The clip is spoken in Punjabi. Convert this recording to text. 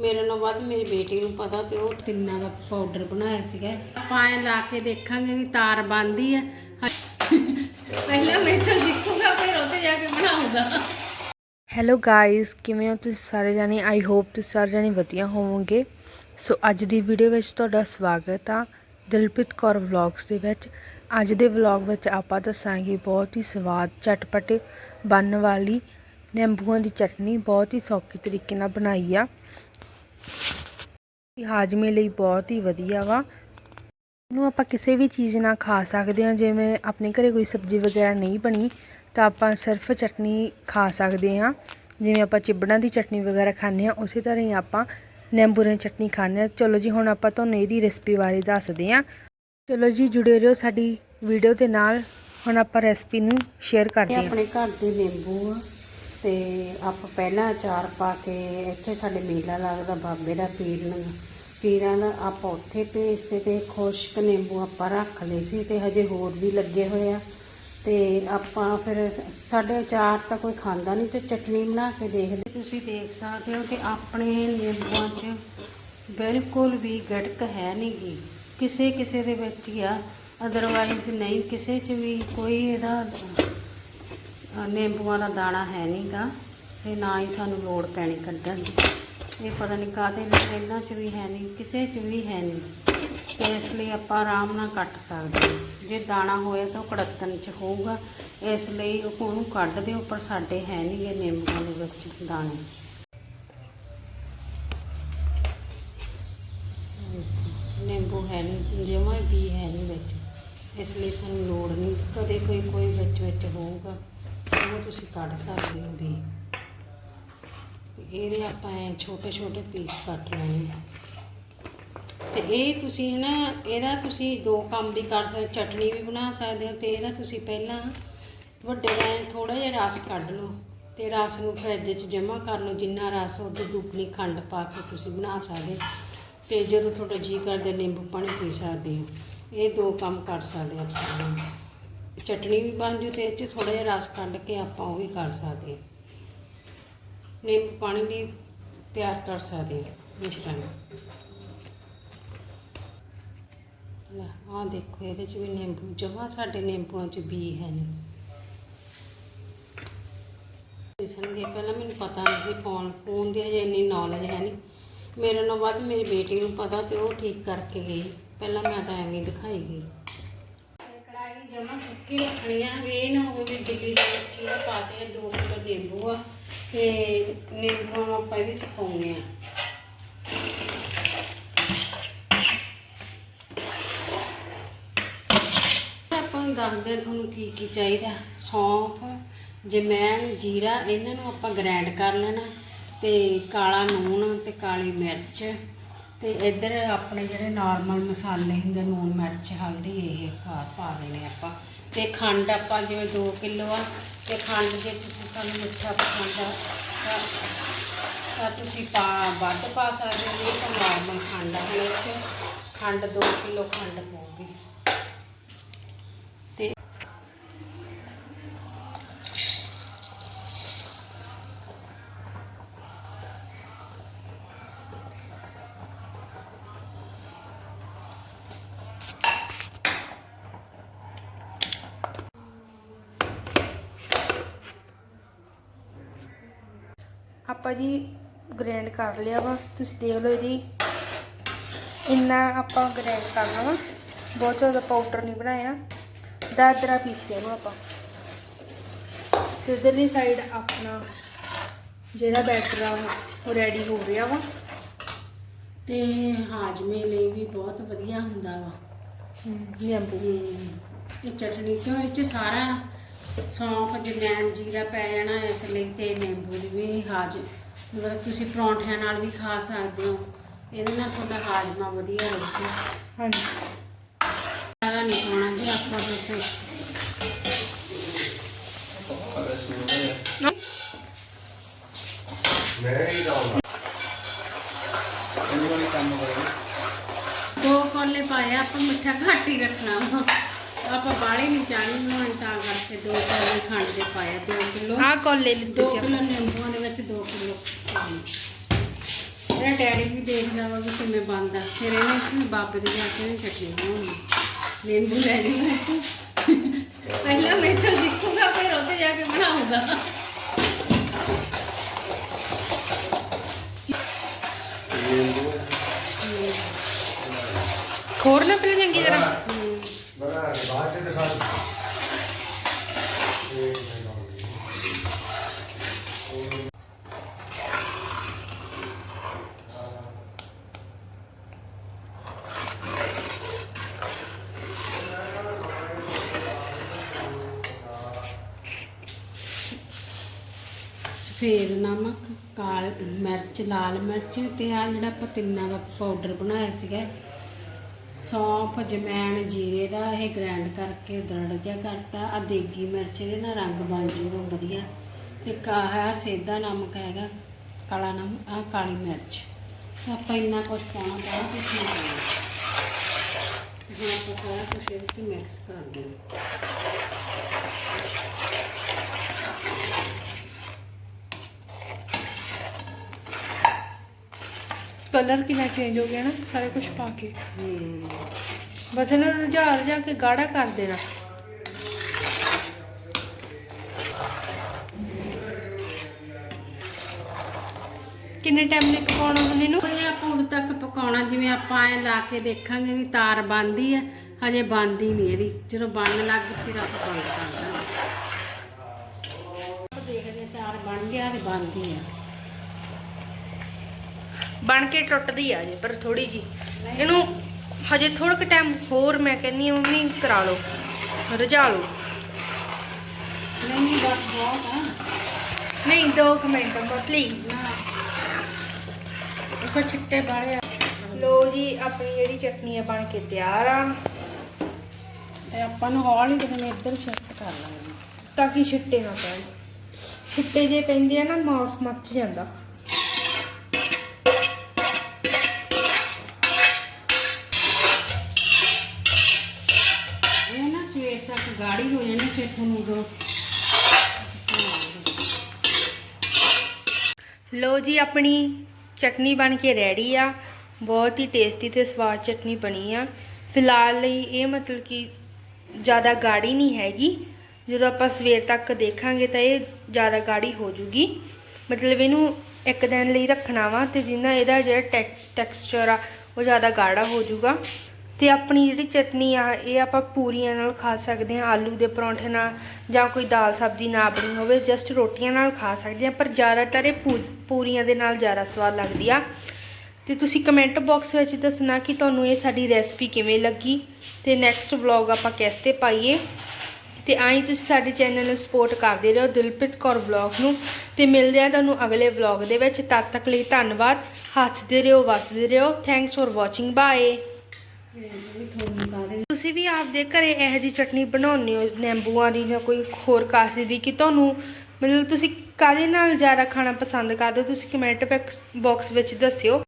ਮੇਰੇ ਨਾਲ ਵੱਧ ਮੇਰੀ ਬੇਟੀ ਨੂੰ ਪਤਾ ਤੇ ਉਹ ਤਿੰਨਾਂ ਦਾ ਪਾਊਡਰ ਬਣਾਇਆ ਸੀਗਾ। ਆਪਾਂ ਐ ਲਾ ਕੇ ਦੇਖਾਂਗੇ ਵੀ ਤਾਰ ਬੰਦੀ ਹੈ ਪਹਿਲਾਂ ਮੈਂ ਤਾਂ ਸਿੱਖੂਗਾ, ਫਿਰ ਉੱਥੇ ਜਾ ਕੇ ਬਣਾਉਂਗਾ ਹੈਲੋ ਗਾਇਸ ਕਿਵੇਂ ਹੋ ਤੁਸੀਂ ਸਾਰੇ ਜਾਣੇ? ਆਈ ਹੋਪ ਤੁਸੀਂ ਸਾਰੇ ਜਾਣੇ ਵਧੀਆ ਹੋਵੋਗੇ। ਸੋ ਅੱਜ ਦੀ ਵੀਡੀਓ ਵਿੱਚ ਤੁਹਾਡਾ ਸਵਾਗਤ ਆ ਦਿਲਪ੍ਰੀਤ ਕੌਰ ਵਲੌਗਸ ਦੇ ਵਿੱਚ। ਅੱਜ ਦੇ ਵਲੌਗ ਵਿੱਚ ਆਪਾਂ ਦੱਸਾਂਗੇ ਬਹੁਤ ਹੀ ਸਵਾਦ ਚਟਪਟ ਬਣਨ ਵਾਲੀ ਨਿੰਬੂਆਂ ਦੀ ਚਟਨੀ। ਬਹੁਤ ਹੀ ਸੌਖੇ ਤਰੀਕੇ ਨਾਲ ਬਣਾਈ ਆ। ਹਾਜ਼ਮੇ ਲਈ ਬਹੁਤ ਹੀ ਵਧੀਆ ਵਾ। ਇਹਨੂੰ ਆਪਾਂ ਕਿਸੇ ਵੀ ਚੀਜ਼ ਨਾਲ ਖਾ ਸਕਦੇ ਹਾਂ, ਜਿਵੇਂ ਆਪਣੇ ਘਰੇ ਕੋਈ ਸਬਜ਼ੀ ਵਗੈਰਾ ਨਹੀਂ ਬਣੀ, ਤਾਂ ਆਪਾਂ ਸਿਰਫ ਚਟਨੀ ਖਾ ਸਕਦੇ ਹਾਂ। ਜਿਵੇਂ ਆਪਾਂ ਚਿਬੜਾਂ ਦੀ ਚਟਨੀ ਵਗੈਰਾ ਖਾਂਦੇ ਹਾਂ, ਉਸੇ ਤਰ੍ਹਾਂ ਹੀ ਆਪਾਂ ਨਿੰਬੂ ਦੀ ਚਟਨੀ ਖਾਂਦੇ ਹਾਂ। ਚਲੋ ਜੀ, ਹੁਣ ਆਪਾਂ ਤੁਹਾਨੂੰ ਇਹਦੀ ਰੈਸਪੀ ਬਾਰੇ ਦੱਸਦੇ ਹਾਂ। ਚਲੋ ਜੀ, ਜੁੜੇ ਰਹੋ ਸਾਡੀ ਵੀਡੀਓ ਦੇ ਨਾਲ। ਹੁਣ ਆਪਾਂ ਰੈਸਪੀ ਨੂੰ ਸ਼ੇਅਰ ਕਰਦੇ ਹਾਂ। ਆਪਣੇ ਘਰ ਦੇ ਨਿੰਬੂ ਆ। ਤੇ ਆਪਾਂ ਪਹਿਲਾਂ ਅਚਾਰ ਪਾ ਕੇ ਇੱਥੇ ਸਾਡੇ ਮੇਲਾ ਲੱਗਦਾ, ਬਾਬੇ ਦਾ ਪੀਰ ਨੂੰ ਪੀਰਾਂ ਦਾ ਆਪਾਂ ਉੱਥੇ ਭੇਜਦੇ ਤੇ ਖੁਸ਼ਕ ਨਿੰਬੂ ਆਪਾਂ ਰੱਖ ਲਏ ਸੀ ਤੇ ਹਜੇ ਹੋਰ ਵੀ ਲੱਗੇ ਹੋਏ ਆ। ਤੇ ਆਪਾਂ ਫਿਰ ਸਾਡੇ ਅਚਾਰ ਤਾਂ ਕੋਈ ਖਾਂਦਾ ਨਹੀਂ ਤੇ ਚਟਨੀ ਬਣਾ ਕੇ ਦੇਖਦੇ। ਤੁਸੀਂ ਦੇਖ ਸਕਦੇ ਹੋ ਕਿ ਆਪਣੇ ਨਿੰਬੂਆਂ 'ਚ ਬਿਲਕੁਲ ਵੀ ਗੜਕ ਹੈ ਨਹੀਂ ਗੀ। ਕਿਸੇ ਕਿਸੇ ਦੇ ਵਿੱਚ ਹੀ ਆ। ਅਦਰਵਾਈਜ਼ ਨਹੀਂ, ਕਿਸੇ 'ਚ ਵੀ ਕੋਈ ਇਹਦਾ ਨਿੰਬੂਆਂ ਦਾ ਦਾਣਾ ਹੈ ਨਹੀਂਗਾ ਤੇ ਨਾ ਹੀ ਸਾਨੂੰ ਲੋੜ ਪੈਣੀ ਕੱਢਣ ਦੀ। ਇਹ ਪਤਾ ਨਹੀਂ ਕਾਹਦੇ ਲਈ, ਇਹਨਾਂ 'ਚ ਵੀ ਹੈ ਨਹੀਂ ਕਿਸੇ 'ਚ ਵੀ ਹੈ ਨਹੀਂ ਤੇ ਇਸ ਲਈ ਆਪਾਂ ਆਰਾਮ ਨਾਲ ਕੱਟ ਸਕਦੇ ਹਾਂ। ਜੇ ਦਾਣਾ ਹੋਇਆ ਤਾਂ ਉਹ ਕੜਤਨ 'ਚ ਹੋਊਗਾ। ਇਸ ਲਈ ਉਹਨੂੰ ਕੱਢ ਦਿਓ, ਪਰ ਸਾਡੇ ਹੈ ਨਹੀਂ ਨਹੀਂਗੇ ਨਿੰਬੂਆਂ ਦੇ ਵਿੱਚ ਦਾਣੇ। ਨਿੰਬੂ ਹੈ ਨਹੀਂ ਜਿਵੇਂ ਵੀ ਹੈ ਨਹੀਂ ਵਿੱਚ। ਇਸ ਲਈ ਸਾਨੂੰ ਲੋੜ ਨਹੀਂ ਕਦੇ ਕੋਈ ਕੋਈ ਵਿੱਚ ਵਿੱਚ ਹੋਊਗਾ। ਉਹ ਤੁਸੀਂ ਕੱਢ ਸਕਦੇ ਹੋ ਵੀ ਇਹਦੇ ਆਪਾਂ ਐ ਛੋਟੇ ਛੋਟੇ ਪੀਸ ਕੱਟ ਲੈਣੇ ਆ। ਤੇ ਇਹ ਤੁਸੀਂ ਨਾ ਇਹਦਾ ਤੁਸੀਂ ਦੋ ਕੰਮ ਵੀ ਕਰ ਸਕਦੇ ਚਟਣੀ ਵੀ ਬਣਾ ਸਕਦੇ ਹੋ ਤੇ ਇਹਦਾ ਤੁਸੀਂ ਪਹਿਲਾਂ ਵੱਡੇ ਦਾ ਥੋੜਾ ਜਿਹਾ ਰਸ ਕੱਢ ਲਓ ਤੇ ਰਸ ਨੂੰ ਫਰਿੱਜ 'ਚ ਜਮ੍ਹਾਂ ਕਰ ਲਓ, ਜਿੰਨਾ ਰਸ ਉਹਦੇ ਦੁੱਗਣੀ ਖੰਡ ਪਾ ਕੇ ਤੁਸੀਂ ਬਣਾ ਸਕਦੇ ਤੇ ਜਦੋਂ ਤੁਹਾਡਾ ਜੀ ਕਰਦੇ, ਨਿੰਬੂ ਪਾਣੀ ਪੀ ਸਕਦੇ ਹੋ। ਇਹ ਦੋ ਕੰਮ ਕਰ ਸਕਦੇ ਆਪਾਂ ਚਟਣੀ ਵੀ ਬਣ ਜੂ ਤੇ ਇਹ 'ਚ ਥੋੜਾ ਜਿਹਾ ਰਸ ਕੱਢ ਕੇ ਆਪਾਂ ਉਹ ਵੀ ਕਰ ਸਕਦੇ ਹਾਂ। ਨਿੰਬੂ ਪਾਣੀ ਵੀ ਤਿਆਰ ਕਰ ਸਕਦੇ ਹਾਂ, ਮਿਸ਼ਰਣ। ਲੈ, ਆਹ ਦੇਖੋ, ਇਹਦੇ 'ਚ ਵੀ ਨਿੰਬੂ, ਜਮਾ ਸਾਡੇ ਨਿੰਬੂਆਂ 'ਚ ਬੀ ਹੈ ਨਹੀਂ ਦਿਸਣਗੇ ਪਹਿਲਾਂ ਮੈਨੂੰ ਪਤਾ ਨਹੀਂ ਸੀ ਫੋਨ ਫੋਨ ਦੀ ਹਜੇ ਇੰਨੀ ਨੌਲੇਜ ਹੈ ਨਹੀਂ ਮੇਰੇ ਨਾਲ ਵੱਧ ਮੇਰੀ ਬੇਟੀ ਨੂੰ ਪਤਾ ਤੇ ਉਹ ਠੀਕ ਕਰਕੇ ਗਈ। ਪਹਿਲਾਂ ਮੈਂ ਤਾਂ ਐਵੇਂ ਦਿਖਾਈ ਗਈ। ਜਮਾ ਸੁੱਕੀ ਰੱਖਣੀ ਆ ਵੀ ਇਹ ਨਾ ਹੋਵੇ ਦਿੱਲੀ ਦੇ ਵਿੱਚ ਹੀ ਆ 2 ਕਿਲੋ ਨਿੰਬੂ ਆ, ਤੇ ਨਿੰਬੂ ਨੂੰ ਆਪਾਂ ਇਹਦੇ ਚ ਪਾਉਣੇ ਆ ਆਪਾਂ ਦੱਸਦੇ ਹਾਂ ਤੁਹਾਨੂੰ ਕੀ ਕੀ ਚਾਹੀਦਾ, ਸੌਂਫ, ਜਮੈਣ, ਜੀਰਾ, ਇਹਨਾਂ ਨੂੰ ਆਪਾਂ ਗ੍ਰਾਈਂਡ ਕਰ ਲੈਣਾ, ਤੇ ਕਾਲਾ ਨੂਣ ਤੇ ਕਾਲੀ ਮਿਰਚ। ਤੇ ਇੱਧਰ ਆਪਣੇ ਜਿਹੜੇ ਨਾਰਮਲ ਮਸਾਲੇ ਹੁੰਦੇ ਨੂਣ ਮਿਰਚ, ਹਲਦੀ, ਇਹ ਪਾ ਪਾ ਦੇਣੇ ਆਪਾਂ। ਤੇ ਖੰਡ ਆਪਾਂ ਜਿਵੇਂ 2 ਕਿਲੋ ਆ, ਤੇ ਖੰਡ ਜੇ ਤੁਸੀਂ ਤੁਹਾਨੂੰ ਮਿੱਠਾ ਪਸੰਦ ਆ, ਤਾਂ ਤਾਂ ਤੁਸੀਂ ਪਾ, ਵੱਧ ਪਾ ਸਕਦੇ ਹੋ, ਇਹ ਤਾਂ ਨਾਰਮਲ ਖੰਡ ਆ ਹੁਣ ਇਹ 'ਚ ਖੰਡ 2 ਕਿਲੋ ਖੰਡ ਪਊਗੀ। ਆਪਾਂ ਜੀ ਗ੍ਰਾਈਂਡ ਕਰ ਲਿਆ ਵਾ। ਤੁਸੀਂ ਦੇਖ ਲਓ ਇਹਦੀ। ਇੰਨਾ ਆਪਾਂ ਗ੍ਰਾਈਂਡ ਕਰਨਾ ਵਾ। ਬਹੁਤ ਜ਼ਿਆਦਾ ਪਾਊਡਰ ਨਹੀਂ ਬਣਾਇਆ। ਦਾਦਰਾ ਪੀਸਿਆ ਨੂੰ ਆਪਾਂ। ਤੇ ਇਧਰਲੀ ਸਾਈਡ ਆਪਣਾ ਜਿਹੜਾ ਬੈਟਰ ਆ ਉਹ ਰੈਡੀ ਹੋ ਰਿਹਾ ਵਾ। ਤੇ ਹਾਜਮੇ ਲਈ ਵੀ ਬਹੁਤ ਵਧੀਆ ਹੁੰਦਾ ਵਾ। ਨਿੰਬੂ। ਇਹ ਚਟਨੀ ਕਿਉਂ? ਇਹ ਚ ਸਾਰਾ ਸੌਂਫ ਜਮੈਣ ਜੀਰਾ ਪੈ ਜਾਣਾ ਇਸ ਲਈ ਤੇ ਨਿੰਬੂ ਦੀ ਵੀ ਹਾਜ ਮਤਲਬ ਤੁਸੀਂ ਪਰੌਂਠਿਆਂ ਨਾਲ ਵੀ ਖਾ ਸਕਦੇ ਹੋ। ਇਹਦੇ ਨਾਲ ਤੁਹਾਡਾ ਹਾਜਮਾ ਵਧੀਆ ਰਹੂਗਾ ਹਾਂਜੀ। ਜ਼ਿਆਦਾ ਨਹੀਂ ਪਾਉਣਾ ਜੀ ਆਪਾਂ ਬਸ ਦੋ ਕੋਲੇ ਪਾਏ ਆ, ਆਪਾਂ ਮਿੱਠਾ ਘੱਟ ਹੀ ਰੱਖਣਾ ਵਾ। ਆਪਾਂ ਬਾਹਲੀ ਨਹੀਂ ਚਾਣੀ ਕਰਕੇ ਦੋ ਕੋਲੇ ਖੰਡ ਦੇ ਪਾਇਆ 2 ਕਿਲੋ। ਆਹ ਕੋਲੇ ਦੋ ਕਿਲੋ ਨਿੰਬੂਆਂ ਦੇ ਵਿੱਚ 2 ਕਿਲੋ। ਰੈਡ ਡੈਡੀ ਵੀ ਦੇਖਦਾ ਵਾ ਵੀ ਕਿਵੇਂ ਬਣਦਾ। ਫਿਰ ਇਹਨੇ ਆਪਣੇ ਬਾਬੇ ਦੇ ਜਾ ਕੇ ਚਟਨੀ ਬਣਾਉਣੀ। ਨਿੰਬੂ ਲੈ ਲਈ ਪਹਿਲਾਂ ਮੈਂ ਤਾਂ ਸਿੱਖੂਗਾ ਫਿਰ ਉੱਥੇ ਜਾ ਕੇ ਬਣਾਉਂਗਾ ਖੋਰ ਨਾ ਪਹਿਲਾਂ ਚੰਗੀ ਤਰ੍ਹਾਂ ਬਣਾ ਕੇ ਬਾਅਦ ਚ ਦਿਖਾ ਦੇ ਸਫੇਦ ਨਮਕ, ਕਾਲ ਮਿਰਚ, ਲਾਲ ਮਿਰਚ ਤੇ ਆ ਜਿਹੜਾ ਪਤੀਨਾ ਦਾ ਪਾਊਡਰ ਬਣਾਇਆ ਸੀਗਾ ਸੌਂਫ ਜਮੈਣ ਜੀਰੇ ਦਾ ਇਹ ਗ੍ਰਾਈਂਡ ਕਰਕੇ ਦਰੜ ਜਿਹਾ ਕਰਤਾ। ਆ ਦੇਗੀ ਮਿਰਚ ਇਹਦੇ ਨਾਲ ਰੰਗ ਬਣ ਜੂਗਾ ਵਧੀਆ। ਤੇ ਕਾਹਾ ਸੇਦਾ ਨਮਕ ਹੈਗਾ, ਕਾਲਾ ਨਮਕ ਆ ਕਾਲੀ ਮਿਰਚ। ਆਪਾਂ ਇੰਨਾ ਕੁਝ ਪਾਉਣਾ ਬਾਹਰ ਕੁਝ ਨਹੀਂ ਪਾਉਣਾ। ਹੁਣ ਆਪਾਂ ਸਾਰਾ ਕੁਝ ਇਹਦੇ ਵਿੱਚ ਮਿਕਸ ਕਰ ਦੇਣਾ ਕਲਰ ਕਿੰਨਾ ਚੇਂਜ ਹੋ ਗਿਆ ਨਾ ਸਾਰਾ ਕੁਝ ਪਾ ਕੇ। ਬਸ ਇਹਨਾਂ ਨੂੰ ਰੁਝਾ ਰੁਝਾ ਕੇ ਗਾੜਾ ਕਰ ਦੇਣਾ। ਕਿੰਨੇ ਟਾਈਮ ਲਈ ਪਕਾਉਣਾ ਹੁਣ ਇਹਨੂੰ ਇਹ ਆਪਾਂ ਉਦੋਂ ਤੱਕ ਪਕਾਉਣਾ ਜਿਵੇਂ ਆਪਾਂ ਐ ਲਾ ਕੇ ਦੇਖਾਂਗੇ ਵੀ ਤਾਰ ਬੰਦੀ ਹੈ ਹਜੇ ਬੰਦੀ ਨਹੀਂ ਇਹਦੀ। ਜਦੋਂ ਬਣਨ ਲੱਗ ਫਿਰ ਆਪਾਂ ਬੰਦ ਕਰ ਦਾਂਗੇ। ਆਪਾਂ ਦੇਖਦੇ ਤਾਰ ਬਣ ਗਿਆ ਤੇ ਬੰਦੀ ਆ। ਬਣ ਕੇ ਟੁੱਟਦੀ ਆ ਜੇ ਪਰ ਥੋੜੀ ਜੀ ਇਹਨੂੰ ਹਜੇ ਥੋੜਾ ਕੁ ਟਾਈਮ ਹੋਰ ਮੈਂ ਕਹਿੰਨੀ ਆ ਮੰਮੀ ਕਰਾ ਲਓ ਰੁਝਾ ਲਓ। ਨਹੀਂ ਨਹੀਂ ਬਸ ਬਹੁਤ ਆ। ਨਹੀਂ 2 ਮਿੰਟ ਪਲੀਜ਼ ਉਹ ਛਿੱਟੇ ਆ। ਲੋ ਜੀ ਆਪਣੀ ਜਿਹੜੀ ਚਟਨੀ ਆ ਬਣ ਕੇ ਤਿਆਰ ਆ। ਤੇ ਆਪਾਂ ਨੂੰ ਹੌਲੀ ਜਿਹੇ ਇੱਧਰ ਸ਼ਿਫਟ ਕਰ ਲਾਂਗੇ। ਤਾਂ ਕਿ ਛਿੱਟੇ ਨਾ ਪੈਣ। ਛਿੱਟੇ ਜੇ ਪੈਂਦੇ ਆ ਨਾ ਮਾਸ ਮੱਚ ਜਾਂਦਾ ਇਹ ਨਾ ਸਵੇਰ ਤੱਕ ਗਾੜੀ ਹੋ ਜਾਣੀ ਫਿਰ ਤੁਹਾਨੂੰ ਉਦੋਂ। ਲੋ ਜੀ, ਆਪਣੀ ਚਟਨੀ ਬਣ ਕੇ ਰੈਡੀ ਆ। ਬਹੁਤ ਹੀ ਟੇਸਟੀ ਤੇ ਸਵਾਦ ਚਟਨੀ ਬਣੀ ਆ। ਫਿਲਹਾਲ ਲਈ ਇਹ ਮਤਲਬ ਕਿ ਜ਼ਿਆਦਾ ਗਾੜੀ ਨਹੀਂ ਹੈਗੀ। ਜਦੋਂ ਆਪਾਂ ਸਵੇਰ ਤੱਕ ਦੇਖਾਂਗੇ ਤਾਂ ਇਹ ਜ਼ਿਆਦਾ ਗਾੜੀ ਹੋ ਜੂਗੀ। ਮਤਲਬ ਇਹਨੂੰ ਇੱਕ ਦਿਨ ਲਈ ਰੱਖਣਾ ਵਾ ਤੇ ਜਿੰਨਾ ਇਹਦਾ ਜਿਹੜਾ ਟੈਕਸਚਰ ਆ, ਉਹ ਜ਼ਿਆਦਾ ਗਾੜਾ ਹੋ ਜੂਗਾ। ਤੇ ਆਪਣੀ ਜਿਹੜੀ ਚਟਨੀ ਆ, ਇਹ ਆਪਾਂ ਪੂਰੀਆਂ ਨਾਲ ਖਾ ਸਕਦੇ ਹਾਂ, ਆਲੂ ਦੇ ਪਰੌਂਠੇ ਨਾਲ ਜਾਂ ਕੋਈ ਦਾਲ ਸਬਜ਼ੀ ਨਾ ਬਣੀ ਹੋਵੇ ਜਸਟ ਰੋਟੀਆਂ ਨਾਲ ਖਾ ਸਕਦੇ ਹਾਂ, ਪਰ ਜ਼ਿਆਦਾਤਰ ਇਹ ਪੂ- ਪੂਰੀਆਂ ਦੇ ਨਾਲ ਜ਼ਿਆਦਾ ਸਵਾਦ ਲੱਗਦੀ ਆ। ਤੇ ਤੁਸੀਂ ਕਮੈਂਟ ਬਾਕਸ ਵਿੱਚ ਦੱਸਣਾ ਕਿ ਤੁਹਾਨੂੰ ਇਹ ਸਾਡੀ ਰੈਸਪੀ ਕਿਵੇਂ ਲੱਗੀ ਤੇ ਨੈਕਸਟ ਵਲੌਗ ਆਪਾਂ ਕਿਸ ਤੇ ਪਾਈਏ। ਤੇ ਆਈ ਤੁਸੀਂ ਸਾਡੇ ਚੈਨਲ ਨੂੰ ਸਪੋਰਟ ਕਰਦੇ ਰਹੋ ਦਿਲਪ੍ਰੀਤ ਕੌਰ ਵਲੌਗ ਨੂੰ। ਤੇ ਮਿਲਦੇ ਆ ਤੁਹਾਨੂੰ ਅਗਲੇ ਵਲੌਗ ਦੇ ਵਿੱਚ। ਤਦ ਤੱਕ ਲਈ ਧੰਨਵਾਦ। ਹੱਸਦੇ ਰਹੋ, ਵਸਦੇ ਰਹੋ। ਥੈਂਕਸ ਫॉर ਵਾਚਿੰਗ ਬਾਏ ਤੁਸੀਂ ਵੀ ਆਪਦੇ ਘਰੇ ਇਹੋ ਜਿਹੀ ਚਟਨੀ ਬਣਾਉਂਦੇ ਹੋ, ਨਿੰਬੂਆਂ ਦੀ ਜਾਂ ਕੋਈ ਹੋਰ ਕਾਸੇ ਦੀ, ਕਿ ਤੁਹਾਨੂੰ ਮਤਲਬ ਤੁਸੀਂ ਕਾਹਦੇ ਨਾਲ ਜ਼ਿਆਦਾ ਖਾਣਾ ਪਸੰਦ ਕਰਦੇ ਹੋ? ਤੁਸੀਂ ਕਮੈਂਟ ਬਾਕਸ ਵਿੱਚ ਦੱਸਿਓ।